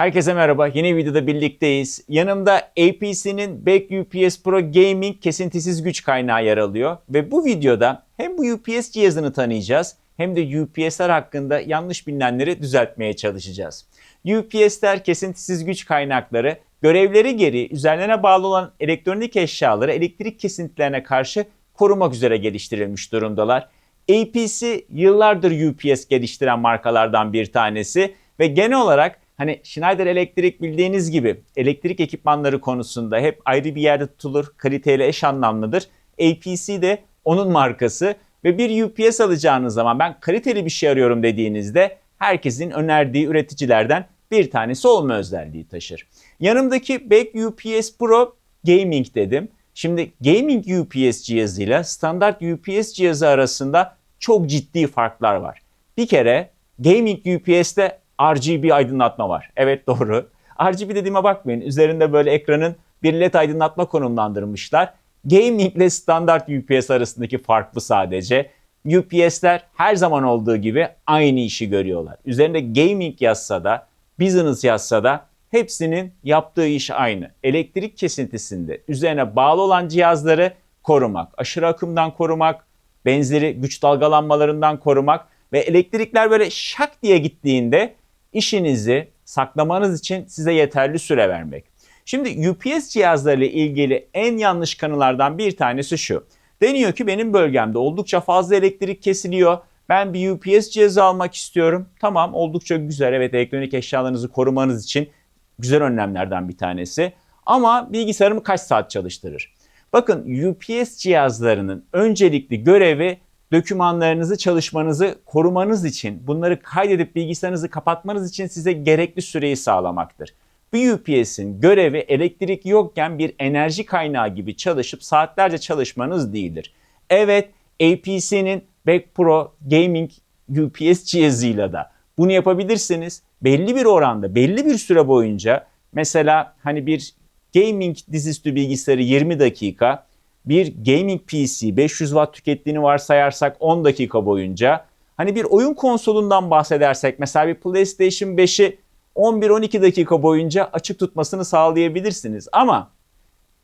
Herkese merhaba. Yeni videoda birlikteyiz. Yanımda APC'nin Back UPS Pro Gaming kesintisiz güç kaynağı yer alıyor. Ve bu videoda hem bu UPS cihazını tanıyacağız hem de UPS'ler hakkında yanlış bilinenleri düzeltmeye çalışacağız. UPS'ler kesintisiz güç kaynakları görevleri gereği üzerlerine bağlı olan elektronik eşyaları elektrik kesintilerine karşı korumak üzere geliştirilmiş durumdalar. APC yıllardır UPS geliştiren markalardan bir tanesi ve genel olarak hani Schneider Elektrik bildiğiniz gibi elektrik ekipmanları konusunda hep ayrı bir yerde tutulur, kaliteyle eş anlamlıdır. APC de onun markası ve bir UPS alacağınız zaman ben kaliteli bir şey arıyorum dediğinizde herkesin önerdiği üreticilerden bir tanesi olma özelliği taşır. Yanımdaki Back UPS Pro Gaming dedim. Şimdi gaming UPS cihazıyla standart UPS cihazı arasında çok ciddi farklar var. Bir kere gaming UPS'te RGB aydınlatma var. Evet doğru. RGB dediğime bakmayın. Üzerinde böyle ekranın bir led aydınlatma konumlandırmışlar. Gaming ile standart UPS arasındaki fark bu sadece. UPS'ler her zaman olduğu gibi aynı işi görüyorlar. Üzerinde gaming yazsa da, business yazsa da hepsinin yaptığı iş aynı. Elektrik kesintisinde üzerine bağlı olan cihazları korumak, aşırı akımdan korumak, benzeri güç dalgalanmalarından korumak ve elektrikler böyle şak diye gittiğinde işinizi saklamanız için size yeterli süre vermek. Şimdi UPS cihazlarıyla ilgili en yanlış kanılardan bir tanesi şu. Deniyor ki benim bölgemde oldukça fazla elektrik kesiliyor. Ben bir UPS cihazı almak istiyorum. Tamam oldukça güzel. Evet elektronik eşyalarınızı korumanız için güzel önlemlerden bir tanesi. Ama bilgisayarımı kaç saat çalıştırır? Bakın UPS cihazlarının öncelikli görevi dokümanlarınızı, çalışmanızı korumanız için, bunları kaydedip bilgisayarınızı kapatmanız için size gerekli süreyi sağlamaktır. Bu UPS'in görevi elektrik yokken bir enerji kaynağı gibi çalışıp saatlerce çalışmanız değildir. Evet, APC'nin Back Pro Gaming UPS cihazıyla da bunu yapabilirsiniz. Belli bir oranda, belli bir süre boyunca mesela hani bir gaming dizüstü bilgisayarı 20 dakika, bir gaming PC 500 watt tükettiğini varsayarsak 10 dakika boyunca hani bir oyun konsolundan bahsedersek mesela bir PlayStation 5'i 11-12 dakika boyunca açık tutmasını sağlayabilirsiniz. Ama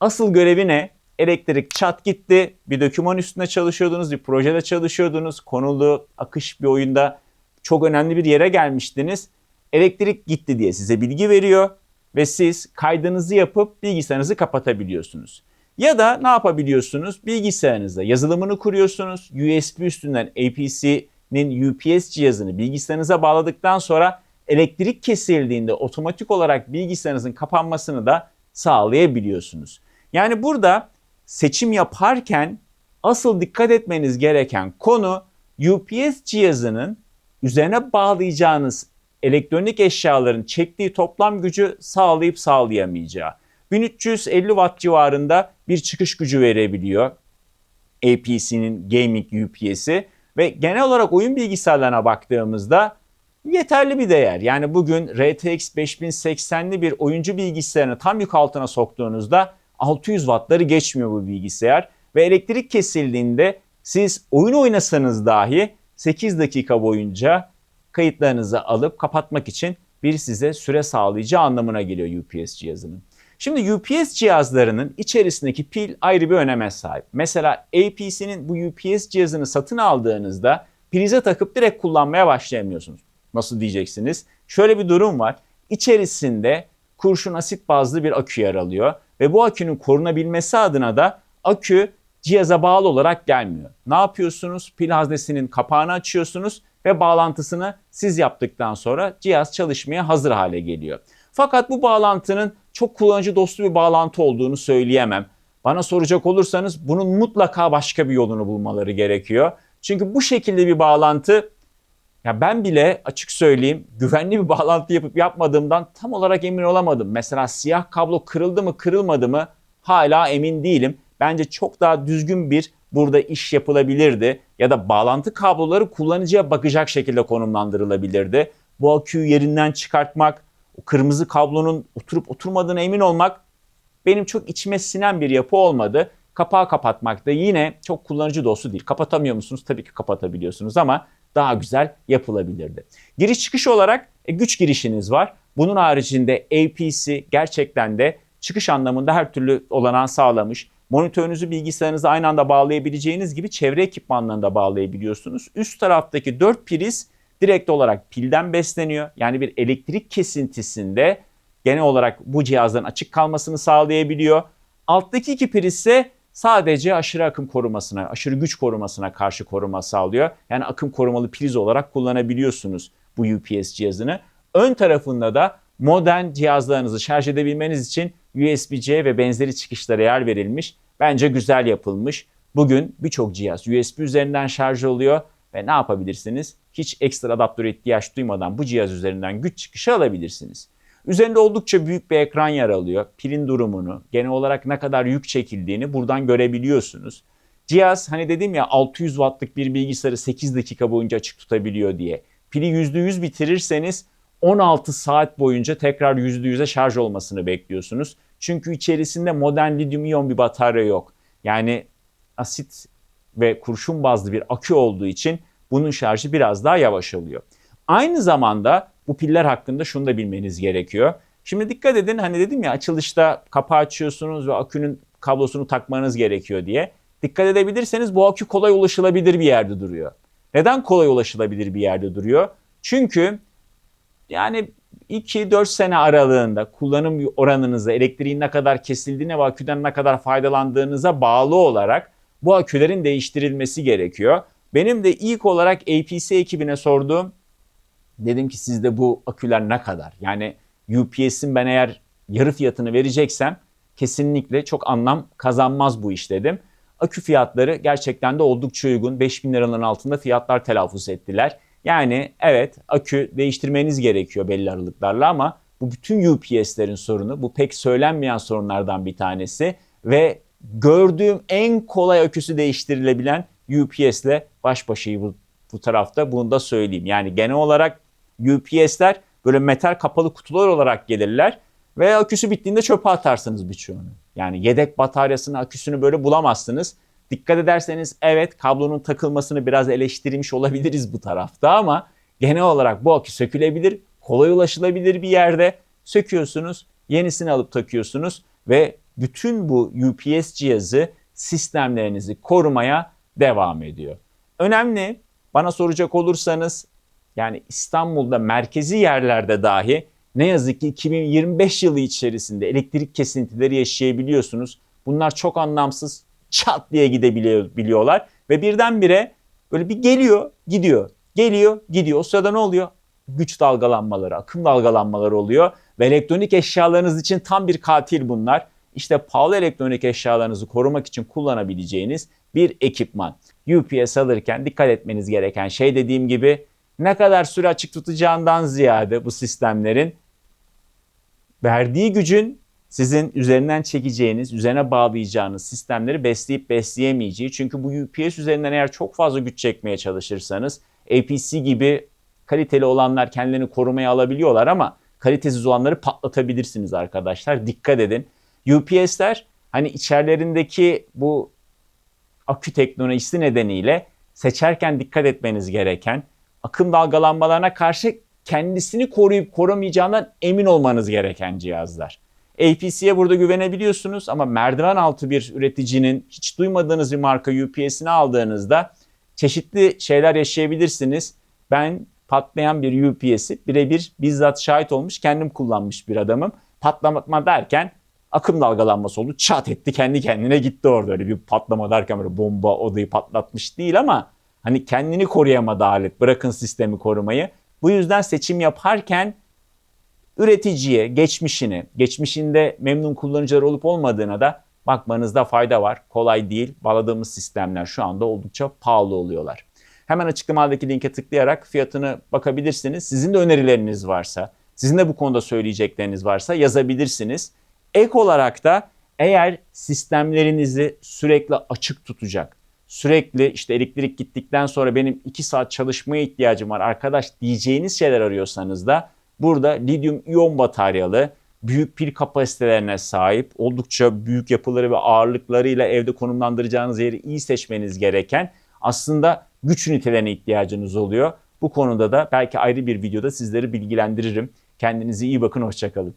asıl görevi ne? Elektrik çat gitti. Bir doküman üstünde çalışıyordunuz, bir projede çalışıyordunuz. Konulu akış bir oyunda çok önemli bir yere gelmiştiniz. Elektrik gitti diye size bilgi veriyor ve siz kaydınızı yapıp bilgisayarınızı kapatabiliyorsunuz. Ya da ne yapabiliyorsunuz? Bilgisayarınızda yazılımını kuruyorsunuz. USB üstünden APC'nin UPS cihazını bilgisayarınıza bağladıktan sonra elektrik kesildiğinde otomatik olarak bilgisayarınızın kapanmasını da sağlayabiliyorsunuz. Yani burada seçim yaparken asıl dikkat etmeniz gereken konu UPS cihazının üzerine bağlayacağınız elektronik eşyaların çektiği toplam gücü sağlayıp sağlayamayacağı. 1350 watt civarında bir çıkış gücü verebiliyor. APC'nin gaming UPS'i ve genel olarak oyun bilgisayarlarına baktığımızda yeterli bir değer. Yani bugün RTX 5080'li bir oyuncu bilgisayarını tam yük altına soktuğunuzda 600 wattları geçmiyor bu bilgisayar ve elektrik kesildiğinde siz oyun oynasanız dahi 8 dakika boyunca kayıtlarınızı alıp kapatmak için bir size süre sağlayacağı anlamına geliyor UPS cihazının. Şimdi UPS cihazlarının içerisindeki pil ayrı bir öneme sahip. Mesela APC'nin bu UPS cihazını satın aldığınızda prize takıp direkt kullanmaya başlayamıyorsunuz. Nasıl diyeceksiniz? Şöyle bir durum var. İçerisinde kurşun asit bazlı bir akü yer alıyor ve bu akünün korunabilmesi adına da akü cihaza bağlı olarak gelmiyor. Ne yapıyorsunuz? Pil haznesinin kapağını açıyorsunuz ve bağlantısını siz yaptıktan sonra cihaz çalışmaya hazır hale geliyor. Fakat bu bağlantının çok kullanıcı dostu bir bağlantı olduğunu söyleyemem. Bana soracak olursanız bunun mutlaka başka bir yolunu bulmaları gerekiyor. Çünkü bu şekilde bir bağlantı ya ben bile açık söyleyeyim güvenli bir bağlantı yapıp yapmadığımdan tam olarak emin olamadım. Mesela siyah kablo kırıldı mı kırılmadı mı hala emin değilim. Bence çok daha düzgün bir burada iş yapılabilirdi. Ya da bağlantı kabloları kullanıcıya bakacak şekilde konumlandırılabilirdi. Bu aküyü yerinden çıkartmak, kırmızı kablonun oturup oturmadığına emin olmak benim çok içime sinen bir yapı olmadı. Kapağı kapatmak da yine çok kullanıcı dostu değil. Kapatamıyor musunuz? Tabii ki kapatabiliyorsunuz ama daha güzel yapılabilirdi. Giriş çıkış olarak e, güç girişiniz var. Bunun haricinde APC gerçekten de çıkış anlamında her türlü olanan sağlamış. Monitörünüzü bilgisayarınıza aynı anda bağlayabileceğiniz gibi çevre ekipmanlarını da bağlayabiliyorsunuz. Üst taraftaki 4 priz direkt olarak pilden besleniyor. Yani bir elektrik kesintisinde genel olarak bu cihazların açık kalmasını sağlayabiliyor. Alttaki iki priz ise sadece aşırı akım korumasına, aşırı güç korumasına karşı koruma sağlıyor. Yani akım korumalı priz olarak kullanabiliyorsunuz bu UPS cihazını. Ön tarafında da modern cihazlarınızı şarj edebilmeniz için USB-C ve benzeri çıkışlara yer verilmiş. Bence güzel yapılmış. Bugün birçok cihaz USB üzerinden şarj oluyor ve ne yapabilirsiniz? Hiç ekstra adaptöre ihtiyaç duymadan bu cihaz üzerinden güç çıkışı alabilirsiniz. Üzerinde oldukça büyük bir ekran yer alıyor. Pilin durumunu, genel olarak ne kadar yük çekildiğini buradan görebiliyorsunuz. Cihaz hani dedim ya 600 wattlık bir bilgisayarı 8 dakika boyunca açık tutabiliyor diye. Pili %100 bitirirseniz 16 saat boyunca tekrar %100'e şarj olmasını bekliyorsunuz. Çünkü içerisinde modern lityum iyon bir batarya yok. Yani asit ve kurşun bazlı bir akü olduğu için bunun şarjı biraz daha yavaş oluyor. Aynı zamanda bu piller hakkında şunu da bilmeniz gerekiyor. Şimdi dikkat edin hani dedim ya açılışta kapağı açıyorsunuz ve akünün kablosunu takmanız gerekiyor diye. Dikkat edebilirseniz bu akü kolay ulaşılabilir bir yerde duruyor. Neden kolay ulaşılabilir bir yerde duruyor? Çünkü yani 2-4 sene aralığında kullanım oranınıza, elektriğin ne kadar kesildiğine ve aküden ne kadar faydalandığınıza bağlı olarak bu akülerin değiştirilmesi gerekiyor. Benim de ilk olarak APC ekibine sorduğum dedim ki sizde bu aküler ne kadar? Yani UPS'in ben eğer yarı fiyatını vereceksem kesinlikle çok anlam kazanmaz bu iş dedim. Akü fiyatları gerçekten de oldukça uygun. 5000 liranın altında fiyatlar telaffuz ettiler. Yani evet akü değiştirmeniz gerekiyor belli aralıklarla ama bu bütün UPS'lerin sorunu. Bu pek söylenmeyen sorunlardan bir tanesi ve gördüğüm en kolay aküsü değiştirilebilen UPS ile baş başayı bu, bu tarafta bunu da söyleyeyim. Yani genel olarak UPS'ler böyle metal kapalı kutular olarak gelirler ve aküsü bittiğinde çöpe atarsınız birçoğunu. Yani yedek bataryasını, aküsünü böyle bulamazsınız. Dikkat ederseniz evet kablonun takılmasını biraz eleştirmiş olabiliriz bu tarafta ama genel olarak bu akü sökülebilir, kolay ulaşılabilir bir yerde söküyorsunuz, yenisini alıp takıyorsunuz ve bütün bu UPS cihazı sistemlerinizi korumaya devam ediyor. Önemli bana soracak olursanız yani İstanbul'da merkezi yerlerde dahi ne yazık ki 2025 yılı içerisinde elektrik kesintileri yaşayabiliyorsunuz. Bunlar çok anlamsız çat diye gidebiliyorlar ve birdenbire böyle bir geliyor gidiyor geliyor gidiyor o sırada ne oluyor? Güç dalgalanmaları, akım dalgalanmaları oluyor ve elektronik eşyalarınız için tam bir katil bunlar. İşte pahalı elektronik eşyalarınızı korumak için kullanabileceğiniz bir ekipman. UPS alırken dikkat etmeniz gereken şey dediğim gibi ne kadar süre açık tutacağından ziyade bu sistemlerin verdiği gücün sizin üzerinden çekeceğiniz, üzerine bağlayacağınız sistemleri besleyip besleyemeyeceği. Çünkü bu UPS üzerinden eğer çok fazla güç çekmeye çalışırsanız APC gibi kaliteli olanlar kendilerini korumaya alabiliyorlar ama kalitesiz olanları patlatabilirsiniz arkadaşlar. Dikkat edin. UPS'ler hani içerilerindeki bu akü teknolojisi nedeniyle seçerken dikkat etmeniz gereken akım dalgalanmalarına karşı kendisini koruyup korumayacağından emin olmanız gereken cihazlar. APC'ye burada güvenebiliyorsunuz ama merdiven altı bir üreticinin hiç duymadığınız bir marka UPS'ini aldığınızda çeşitli şeyler yaşayabilirsiniz. Ben patlayan bir UPS'i birebir bizzat şahit olmuş kendim kullanmış bir adamım. Patlama derken akım dalgalanması oldu. Çat etti kendi kendine gitti orada. Öyle bir patlama derken böyle bomba odayı patlatmış değil ama hani kendini koruyamadı alet. Bırakın sistemi korumayı. Bu yüzden seçim yaparken üreticiye geçmişini, geçmişinde memnun kullanıcılar olup olmadığına da bakmanızda fayda var. Kolay değil. Bağladığımız sistemler şu anda oldukça pahalı oluyorlar. Hemen açıklamadaki linke tıklayarak fiyatını bakabilirsiniz. Sizin de önerileriniz varsa, sizin de bu konuda söyleyecekleriniz varsa yazabilirsiniz. Ek olarak da eğer sistemlerinizi sürekli açık tutacak, sürekli işte elektrik gittikten sonra benim 2 saat çalışmaya ihtiyacım var arkadaş diyeceğiniz şeyler arıyorsanız da burada lityum iyon bataryalı büyük pil kapasitelerine sahip oldukça büyük yapıları ve ağırlıklarıyla evde konumlandıracağınız yeri iyi seçmeniz gereken aslında güç ünitelerine ihtiyacınız oluyor. Bu konuda da belki ayrı bir videoda sizleri bilgilendiririm. Kendinize iyi bakın, hoşçakalın.